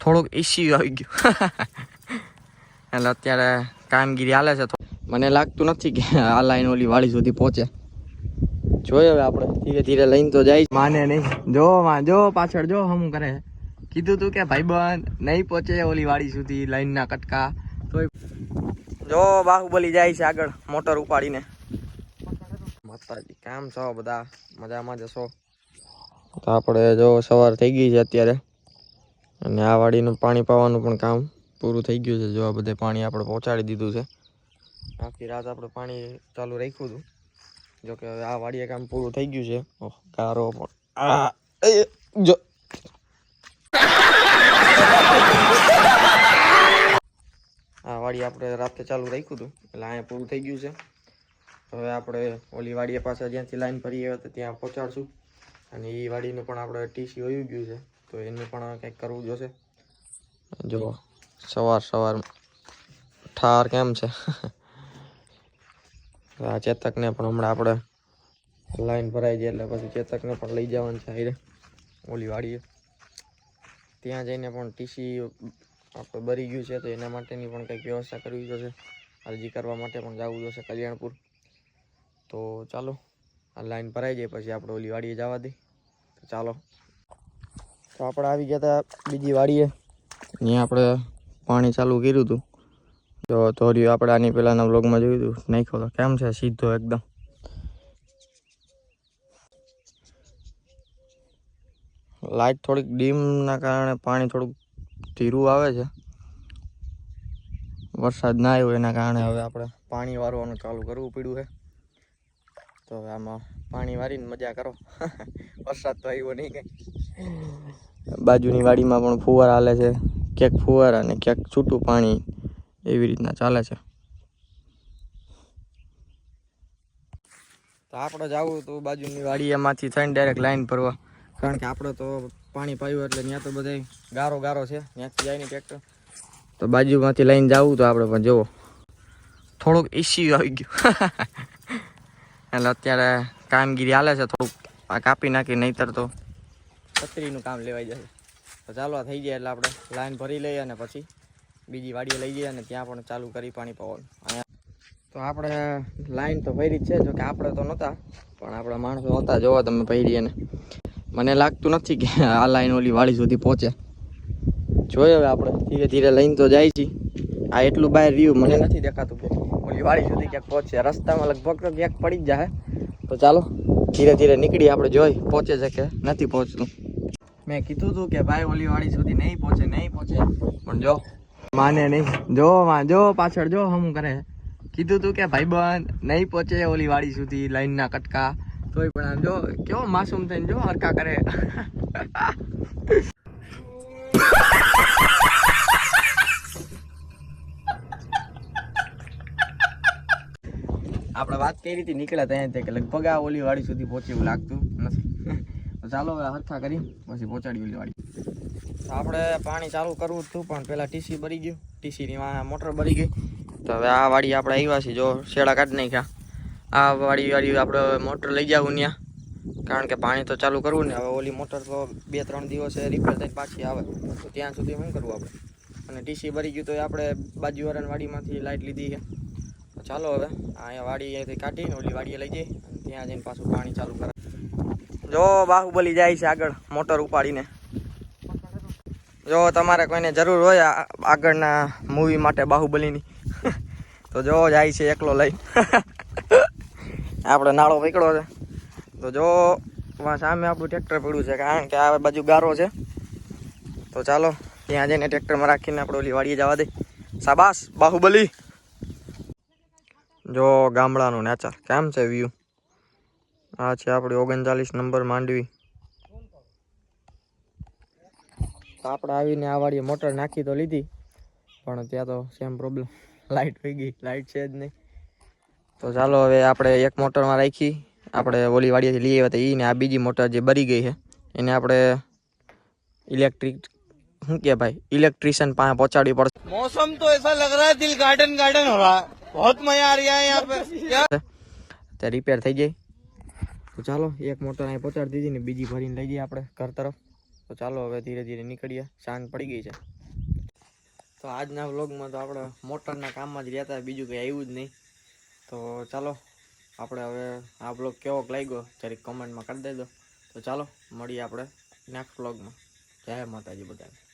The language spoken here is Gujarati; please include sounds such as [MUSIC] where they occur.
થોડુંક ઇસ્યુ આવી ગયું. [LAUGHS] એટલે અત્યારે કામગીરી હાલે છે મને લાગતું નથી કે આ લાઈન ઓલી વાળી સુધી પહોંચે. જોઈએ હવે આપણે. ધીરે ધીરે લઈને તો જાય. માને નહીં. જો માં, જો પાછળ, જો હમ કરે. કીધું તું કે ભાઈબંધ નહીં પહોંચે ઓલી વાડી સુધી લાઈનના કટકા. તોય જો બાહુબલી જાય છે આગળ મોટર ઉપાડીને. માતાજી, કામ છો બધા? મજામાં જશો તો આપણે જો સવાર થઈ ગઈ છે અત્યારે. અને આ વાડીનું પાણી પાવાનું પણ કામ પૂરું થઈ ગયું છે. જો આ બધે પાણી આપણે પહોંચાડી દીધું છે. આખી રાત આપણે પાણી ચાલુ રાખ્યું હતું. જોકે હવે આ વાડીએ કામ પૂરું થઈ ગયું છે. ઓહ, ગારો પણ. આ જો. આ વાડી આપણે રાતે ચાલુ રાખ્યું હતું. એટલે અહીંયા પૂરું થઈ ગયું છે. હવે આપણે ઓલી વાડીએ પાસે જ્યાંથી લાઈન ફરી આવ્યા હતા ત્યાં પહોંચાડશું. અને એ વાડીનું પણ આપણે ટીસી હોઈ ગયું છે. તો એનું પણ કંઈક કરવું જોશે. જો, સવાર સવાર ઠાર કેમ છે? આ ચેતકને પણ હમણાં આપણે લાઈન ભરાઈ જાય એટલે પછી ચેતકને પણ લઈ જવાનું છે હારે ઓલી વાડીએ ત્યાં જઈને પણ ટીસી આપણે બરી ગયું છે તો એના માટેની પણ કંઈક વ્યવસ્થા કરવી જોશે. અરજી કરવા માટે પણ જવું જોશે કલ્યાણપુર. તો ચાલો, આ લાઈન ભરાઈ જાય પછી આપણે ઓલી વાડીએ જવા દઈએ તો ચાલો તો આપણે આવી ગયા હતા બીજી વાડીએ. અહીંયા આપણે પાણી ચાલુ કર્યું હતું જો ધોર્યું આપણે આની પહેલાંના બ્લોગમાં જોયું હતું નાખ્યો તો કેમ છે? સીધો એકદમ. લાઇટ થોડીક ડીમના કારણે પાણી થોડુંક ધીરું આવે છે. વરસાદ ના આવ્યો એના કારણે હવે આપણે પાણી વારવાનું ચાલુ કરવું પડ્યું છે. તો હવે આમાં પાણી વારીને મજા કરો. [LAUGHS] વરસાદ તો આવ્યો નહીં કંઈ. બાજુની વાડીમાં પણ ફુવારા હાલે છે. ક્યાંક ફુવારા અને ક્યાંક છૂટું પાણી એવી રીતના ચાલે છે. તો આપણે જવું તો બાજુની વાડીએમાંથી થઈને ડાયરેક્ટ લાઈન ભરવા. કારણ કે આપણે તો પાણી પાયું એટલે ત્યાં તો બધા ગારો ગારો છે. ત્યાંથી જાય ને ટ્રેક્ટર તો બાજુમાંથી લઈને જવું તો આપણે પણ જુઓ. થોડોક ઇસ્યુ આવી ગયું. [LAUGHS] એટલે અત્યારે કામગીરી હાલે છે, થોડુંક આ કાપી નાખી, નહીતર તો છત્રીનું કામ લેવાઈ જશે. તો ચાલો થઈ જાય એટલે આપણે લાઈન ભરી લઈએ અને પછી બીજી વાડીએ લઈ જઈએ અને ત્યાં પણ ચાલુ કરી પાણી પવન. તો આપણે લાઈન તો ભરી છે જો કે આપણે તો નહોતા, પણ આપણા માણસો હતા જોવા તમે ભરી અને મને લાગતું નથી કે આ લાઈન ઓલી વાડી સુધી પહોંચે. જોઈએ હવે આપણે, ધીરે ધીરે લઈને તો જાય છે. આ એટલું બહાર રહ્યું મને નથી દેખાતું કે ઓલી વાડી સુધી ક્યાંક પહોંચે. રસ્તામાં લગભગ તો ક્યાંક પડી જ જાય તો ચાલો ધીરે ધીરે નીકળી આપણે જોઈ પહોંચે છે કે નથી પહોંચતું. મેં કીધું હતું કે ભાઈ ઓલી વાળી સુધી નહીં પહોંચે નહીં પહોંચે. પણ જો. માને નહીં. જો માં જો પાછળ જો હમ કરે. કીધું તું કે ભાઈ બન નહીં પહોંચે ઓલી વાળી સુધી લાઈનના કટકા. તોય પણ આમ જો કેવો માસૂમ થઈને જો હરકા કરે. [LAUGHS] આપણે વાત કરી હતી, નીકળ્યા ત્યાં કે લગભગ આ ઓલી સુધી પહોંચે એવું લાગતું નથી. ચાલો હવે હરખા કરી પછી પહોંચાડી ઓલી વાડી આપણે પાણી ચાલુ કરવું હતું, પણ પેલા ટીસી ભરી ગયું. ટીસીની મોટર ભરી ગઈ. તો હવે આ વાડી આપણે આવ્યા છીએ, જો શેડા કાઢી નાખ્યા. આ વાડી વાડી આપણે મોટર લઈ જાવું ત્યાં કારણ કે પાણી તો ચાલુ કરવું ને, હવે ઓલી મોટર તો બે ત્રણ દિવસે રિપેર થઈને પાછી આવે. તો ત્યાં સુધી શું કરવું આપણે? અને ટીસી ભરી ગયું તો આપણે બાજુવાળાની વાડીમાંથી લાઇટ લીધી છે. ચાલો હવે અહીંયા વાડી અહીંયાથી કાઢીને ઓલી વાડીએ લઈ જઈએ ત્યાં જઈને પાછું પાણી ચાલુ કરે જો બાહુબલી જાય છે આગળ મોટર ઉપાડીને. જો તમારે કોઈને જરૂર હોય આગળના મૂવી માટે બાહુબલીની તો જો જાય છે એકલો લઈ આપણે નાળો પકડો છે. તો જો સામે આપણું ટ્રેક્ટર પડ્યું છે, કારણ કે આ બાજુ ગારો છે. તો ચાલો, ત્યાં જઈને ટ્રેક્ટરમાં રાખીને આપણે ઓલી વાડીએ જવા દે. સાબાસ બાહુબલી જો ગામડાનું નેચર, કેમ છે વ્યૂ આ છે આપણી ઓગણચાલીસ નંબર માંડવી. આપણે આવીને આ વાળી મોટર નાખી તો લીધી, પણ ત્યાં તો સેમ પ્રોબ્લેમ લાઇટ થઈ ગઈ લાઇટ છે જ નહીં. તો ચાલો હવે આપણે એક મોટરમાં રાખી, આપણે ઓલી વાડીએથી લઈ આવ્યા હતા એને આ બીજી મોટર જે બરી ગઈ છે, એને આપણે ઇલેક્ટ્રિક શું કે ભાઈ ઇલેક્ટ્રિશિયન પાસે પહોંચાડવી પડશે. મોસમ તો એસા લગ રહા દિલ ગાર્ડન ગાર્ડન હો રહા बहुत मजा आ रहा है यहाँ पे क्या તે રિપેર થઈ જાય તો ચાલો એક મોટર અહીં પહોંચાડી દીધી ને બીજી ભરીને લઈ જઈએ આપણે ઘર તરફ તો ચાલો હવે ધીરે ધીરે નીકળીએ સાંજ પડી ગઈ છે તો આજના વ્લોગમાં તો આપણે મોટરના કામમાં જ રહ્યા હતા બીજું કંઈ આવ્યું જ નહીં તો ચાલો આપણે હવે આ બ્લોગ કેવોક લાગ્યો જરીક કમેન્ટમાં કરી દેજો તો ચાલો મળીએ આપણે નેક્સ્ટ વ્લોગમાં જય માતાજી બધાને